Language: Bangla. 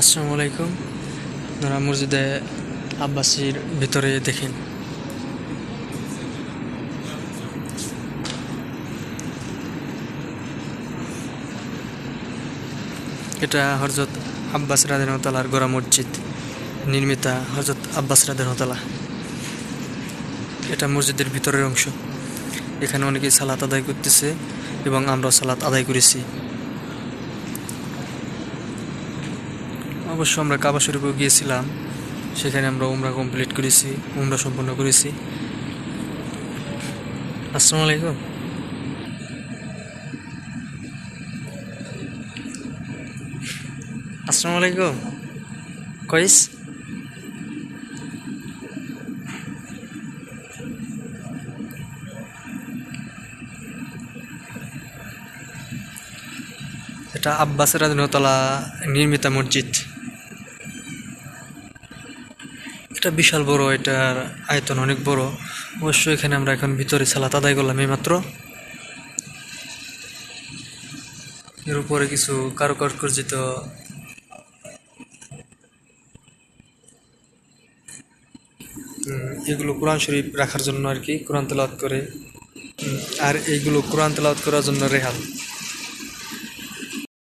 আসসালামু আলাইকুম। আপনারা মসজিদে আব্বাসির ভিতরে দেখেন। এটা হরজত আব্বাস রাদিনতালার গোড়া মসজিদ, নির্মিতা হরজত আব্বাস রাদিনতালা এটা মসজিদের ভিতরের অংশ। এখানে অনেকেই সালাত আদায় করতেছে এবং আমরা সালাত আদায় করেছি। অবশ্য আমরা কাবা শরীফেও গিয়েছিলাম। সেখানে আমরা উমরা কমপ্লিট করেছি, উমরা সম্পন্ন করেছি। আসসালামু আলাইকুম। আসসালামু আলাইকুম। কইস? এটা আব্বাসের রাজনতলা নির্মিত মসজিদ। এটা বিশাল বড়, এটার আয়তন অনেক বড়। অবশ্য এখানে আমরা এখন ভিতরে সালাত আদায় করলাম এইমাত্র। এর উপরে কিছু কারুকার্যিত এগুলো কোরআন শরীফ রাখার জন্য আর কি, কোরআন তেলাওয়াত করে। আর এইগুলো কোরআন তেলাওয়াত করার জন্য রেহাল।